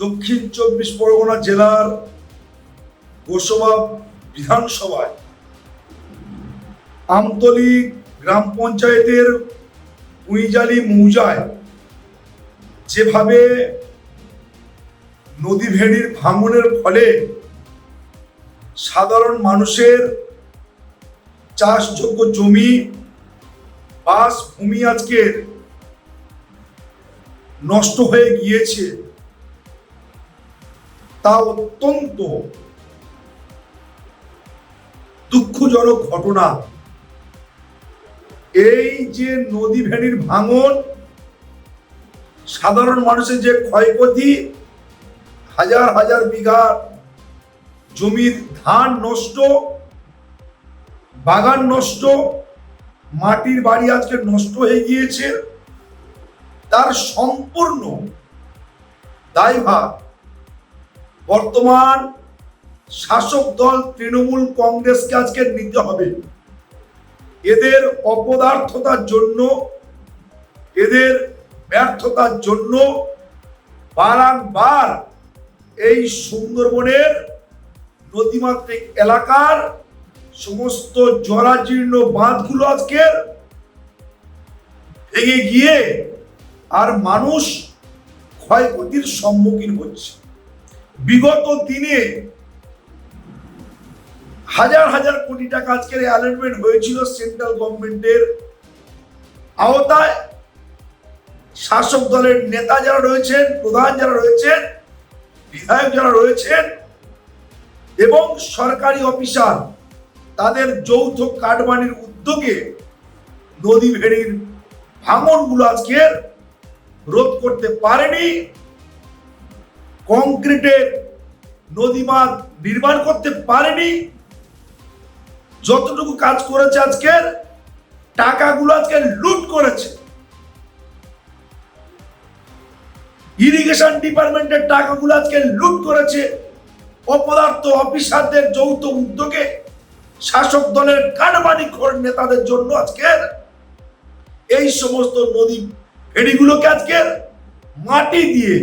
দক্ষিণ চব্বিশ পরগনা জেলার গোসবা বিধানসভায় আমতলী গ্রাম পঞ্চায়েতের উইজালি মৌজায় যেভাবে নদী ভেড়ির ভাঙনের ফলে সাধারণ মানুষের চাষযোগ্য জমি বাস ভূমি আজকের নষ্ট হয়ে গিয়েছে। তা অত্যন্ত দুঃখজনক ঘটনা। এই যে নদী ভেড়ির ভাঙন, সাধারণ মানুষের যে ক্ষয়ক্ষতি, হাজার হাজার বিঘা জমির ধান নষ্ট, বাগান নষ্ট, মাটির বাড়ি আজকে নষ্ট হয়ে গিয়েছে। তার সম্পূর্ণ দায়ভার বর্তমান শাসক দল তৃণমূল কংগ্রেসকে আজকে নিতে হবে। এদের অপদার্থতার জন্য, এদের ব্যর্থতার জন্য বারংবার এই সুন্দরবনের নদীমাতৃক এলাকার সমস্ত জরাজীর্ণ বাঁধগুলো আজকে ভেঙে গিয়ে আর মানুষ ক্ষয়ক্ষতির সম্মুখীন হচ্ছে। বিগত দিনে হাজার হাজার কোটি টাকা আজকের অ্যালটমেন্ট হয়েছিল সেন্ট্রাল গভর্নমেন্টের আওতায় শাসক দলের নেতা যারা রয়েছেন, প্রধান যারা রয়েছেন, বিধায়ক যারা রয়েছেন এবং সরকারি অফিসার তাদের যৌথ কাটবানির উদ্যোগে নদী ভেড়ির ভাঙনগুলো আজকে রোধ করতে পারেনি। কংক্রিটের নদীমাত নির্মাণ করতে পারেনি। যতটুকু কাজ করেছে আজকের, টাকাগুলো আজকে লুট করেছে। ইরিগেশন ডিপার্টমেন্টের টাকাগুলো আজকে লুট করেছে। অপদার্থ অফিসারদের যৌথ উদ্যোগে শাসক দলের কারবানি খোর নেতাদের জন্য আজকের এই সমস্ত নদী ফেরিগুলোকে আজকের মাটি দিয়ে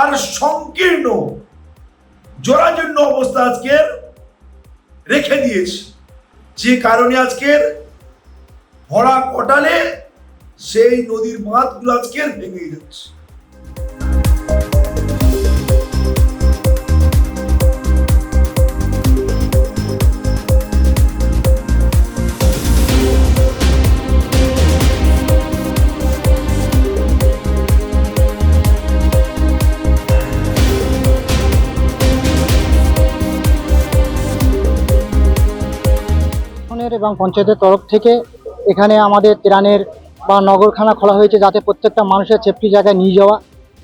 আর সংকীর্ণ, জরাজীর্ণ অবস্থা আজকের রেখে দিয়েছে। যে কারণে আজকের ভরা কটালে সেই নদীর বাঁধগুলো আজকের ভেঙে যাচ্ছে। প্রশাসনের এবং পঞ্চায়েতের তরফ থেকে এখানে আমাদের ত্রাণের বা নগরখানা খোলা হয়েছে যাতে প্রত্যেকটা মানুষের সেফটি জায়গায় নিয়ে যাওয়া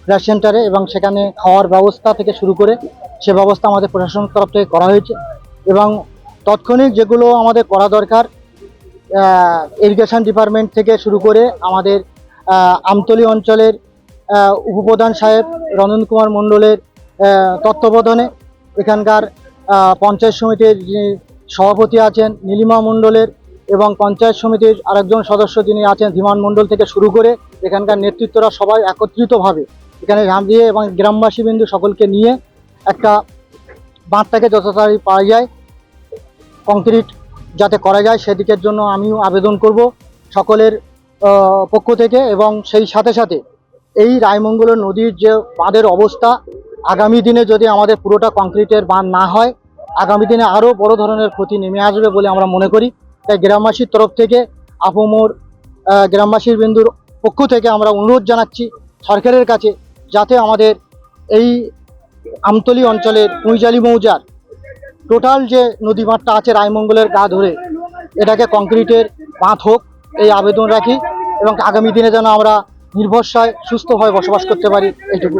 ফ্ল্যাশ সেন্টারে এবং সেখানে খাওয়ার ব্যবস্থা থেকে শুরু করে সে ব্যবস্থা আমাদের প্রশাসনের তরফ থেকে করা হয়েছে এবং তৎক্ষণিক যেগুলো আমাদের করা দরকার ইরিগেশন ডিপার্টমেন্ট থেকে শুরু করে আমাদের আমতলি অঞ্চলের উপপ্রধান সাহেব রঞ্জন কুমার মণ্ডলের তত্ত্বাবধানে এখানকার পঞ্চায়েত সমিতির সভাপতি আছেন নীলিমা মণ্ডলের এবং পঞ্চায়েত সমিতির আরেকজন সদস্য যিনি আছেন ধীমান মণ্ডল থেকে শুরু করে এখানকার নেতৃত্বরা সবাই একত্রিতভাবে এখানে ঝাঁপ দিয়ে এবং গ্রামবাসী বিন্দু সকলকে নিয়ে একটা বাঁধটাকে তাড়াতাড়ি পাওয়া যায়, কংক্রিট যাতে করা যায় সেদিকের জন্য আমিও আবেদন করব সকলের পক্ষ থেকে এবং সেই সাথে সাথে এই রায়মঙ্গল নদীর যে বাঁধের অবস্থা, আগামী দিনে যদি আমাদের পুরোটা কংক্রিটের বাঁধ না হয় আগামী দিনে আরও বড় ধরনের ক্ষতি নেমে আসবে বলে আমরা মনে করি। তাই গ্রামবাসীর তরফ থেকে আপমোর গ্রামবাসীর বিন্দুর পক্ষ থেকে আমরা অনুরোধ জানাচ্ছি সরকারের কাছে যাতে আমাদের এই আমতলি অঞ্চলের কুইজালি মৌজার টোটাল যে নদী বাঁধটা আছে রায়মঙ্গলের গা ধরে, এটাকে কংক্রিটের বাঁধ হোক, এই আবেদন রাখি এবং আগামী দিনে যেন আমরা নির্ভরসায় সুস্থভাবে বসবাস করতে পারি, এইটুকু।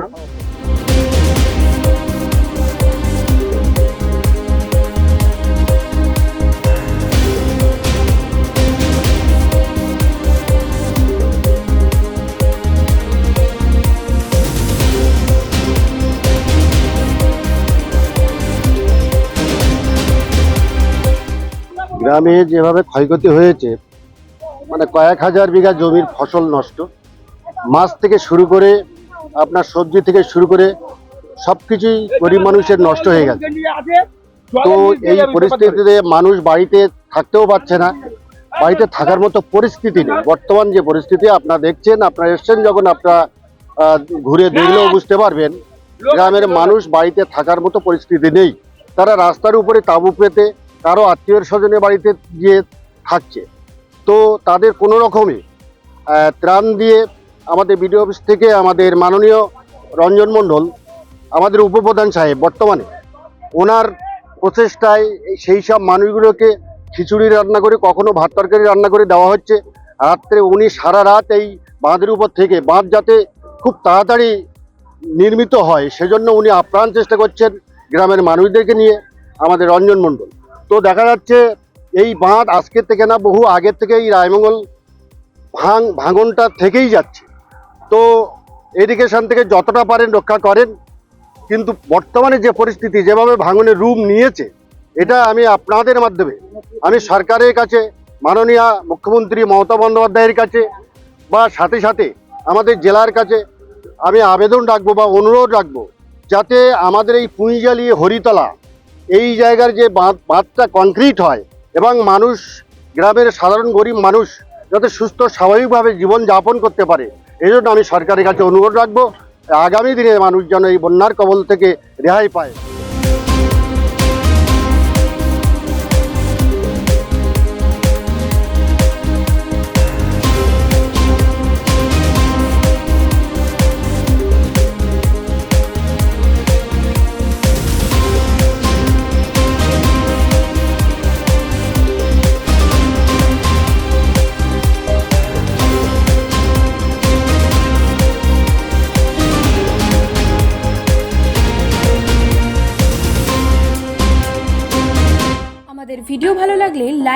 গ্রামে যেভাবে ক্ষয়ক্ষতি হয়েছে মানে কয়েক হাজার বিঘা জমির ফসল নষ্ট। মাছ থেকে শুরু করে, আপনার সবজি থেকে শুরু করে সবকিছুই গরিব মানুষের নষ্ট হয়ে গেছে। তো এই পরিস্থিতিতে মানুষ বাড়িতে থাকতেও পারছে না, বাড়িতে থাকার মতো পরিস্থিতি নেই। বর্তমান যে পরিস্থিতি, আপনারা দেখছেন, আপনারা এসছেন যখন আপনারা ঘুরে দেখলেও বুঝতে পারবেন, গ্রামের মানুষ বাড়িতে থাকার মতো পরিস্থিতি নেই। তারা রাস্তার উপরে তাঁবু পেতে কারও আত্মীয় স্বজনের বাড়িতে গিয়ে থাকছে। তো তাদের কোনো রকমে ত্রাণ দিয়ে আমাদের বিডিও অফিস থেকে আমাদের মাননীয় রঞ্জন মণ্ডল, আমাদের উপপ্রধান সাহেব বর্তমানে, ওনার প্রচেষ্টায় সেই সব মানুষগুলোকে খিচুড়ি রান্না করে, কখনো ভাত তরকারি রান্না করে দেওয়া হচ্ছে। রাত্রে উনি সারা রাত এই বাঁধের উপর থেকে, বাঁধ যাতে খুব তাড়াতাড়ি নির্মিত হয়, সেজন্য উনি আপ্রাণ চেষ্টা করছেন গ্রামের মানুষদেরকে নিয়ে, আমাদের রঞ্জন মণ্ডল। তো দেখা যাচ্ছে এই বাঁধ আজকের থেকে না বহু আগের থেকে এই রায়মঙ্গল ভাঙ ভাঙনটা থেকেই যাচ্ছে। তো এডুকেশন থেকে যতটা পারেন রক্ষা করেন। কিন্তু বর্তমানে যে পরিস্থিতি, যেভাবে ভাঙনের রূপ নিয়েছে, এটা আমি আপনাদের মাধ্যমে, আমি সরকারের কাছে, মাননীয় মুখ্যমন্ত্রী মমতা বন্দ্যোপাধ্যায়ের কাছে বা সাথে সাথে আমাদের জেলার কাছে আমি আবেদন রাখব বা অনুরোধ রাখব, যাতে আমাদের এই পুঁইজালি হরিতলা এই জায়গার যে বাঁধ, বাঁধটা কংক্রিট হয় এবং মানুষ, গ্রামের সাধারণ গরিব মানুষ যাতে সুস্থ, স্বাভাবিকভাবে জীবন যাপন করতে পারে, এই জন্য আমি সরকারের কাছে অনুরোধ রাখব, আগামী দিনে মানুষ যেন এই বন্যার কবল থেকে রেহাই পায়।